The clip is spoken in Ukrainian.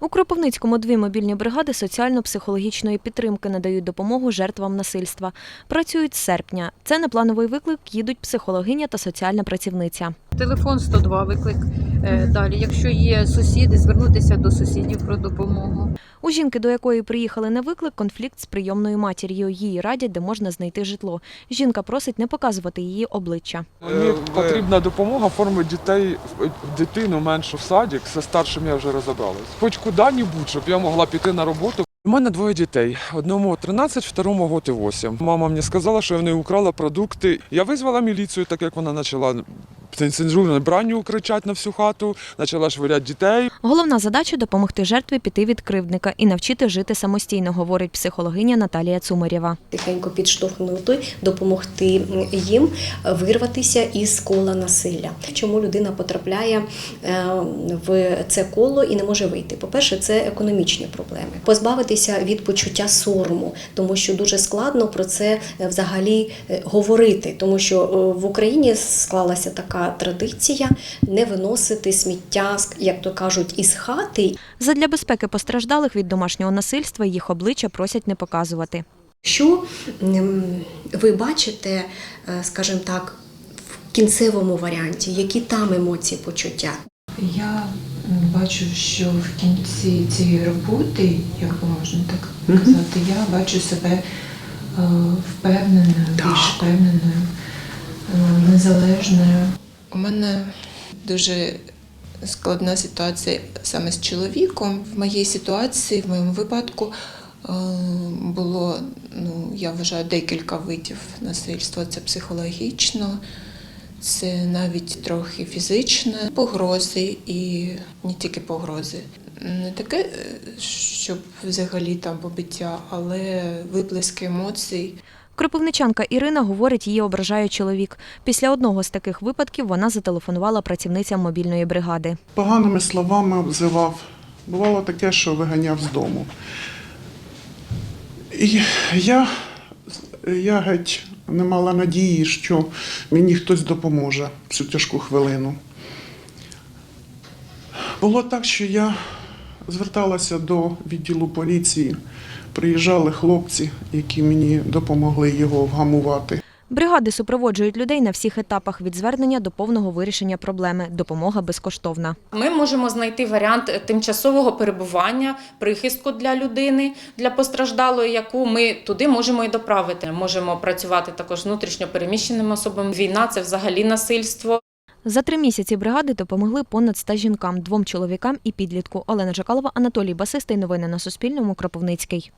У Кропивницькому дві мобільні бригади соціально-психологічної підтримки надають допомогу жертвам насильства. Працюють з серпня. Це на плановий виклик їдуть психологиня та соціальна працівниця. Телефон 102 виклик. Е, Далі, якщо є сусіди, звернутися до сусідів про допомогу. У жінки, до якої приїхали на виклик, конфлікт з прийомною матір'ю. Їй радять, де можна знайти житло. Жінка просить не показувати її обличчя. Мені потрібна допомога оформити дітей, дитину меншу в садик. Зі старшим я вже розібралась. Хоч куди-небудь, щоб я могла піти на роботу. У мене двоє дітей. Одному 13, второму год і 8. Мама мені сказала, що я в неї украла продукти. Я визвала міліцію, так як вона почала цензурне бранню кричати на всю хату, почала швиряти дітей. Головна задача допомогти жертві піти від кривдника і навчити жити самостійно, говорить психологиня Наталія Цумарєва. тихенько підштовхнути, допомогти їм вирватися із кола насилля. Чому людина потрапляє е, в це коло і не може вийти? По-перше, це економічні проблеми. Позбавитися від почуття сорому, тому що дуже складно про це е, взагалі е, говорити, тому що в Україні склалася така традиція не виносити сміття, як то кажуть, із хати Задля безпеки постраждалих від домашнього насильства їх обличчя просять не показувати. Що ви бачите, е, скажімо так, в кінцевому варіанті, які там емоції, почуття? Я бачу, що в кінці цієї роботи, як би можна так казати, я бачу себе е, впевненою, більш впевненою, е, незалежною. У мене дуже складна ситуація саме з чоловіком. В моїй ситуації, в моєму випадку, е, було, ну, я вважаю, декілька видів насильства. Це психологічно, це навіть трохи фізичне, погрози і не тільки погрози. Не таке, е, щоб взагалі там побиття, але виплески емоцій. Кропивничанка Ірина говорить, її ображає чоловік. Після одного з таких випадків вона зателефонувала працівницям мобільної бригади. поганими словами обзивав. Бувало таке, що виганяв з дому. І я, я геть не мала надії, що мені хтось допоможе в цю тяжку хвилину. Було так, що я зверталася до відділу поліції. Приїжджали хлопці, які мені допомогли його вгамувати. Бригади супроводжують людей на всіх етапах від звернення до повного вирішення проблеми. Допомога безкоштовна. Ми можемо знайти варіант тимчасового перебування, прихистку для людини, для постраждалої, яку ми туди можемо і доправити. Можемо працювати також з внутрішньо переміщеними особами. Війна це взагалі насильство. За три місяці бригади допомогли понад ста жінкам, двом чоловікам і підлітку. Олена Жакалова, Анатолій Басистий. Новини на Суспільному. Кропивницький.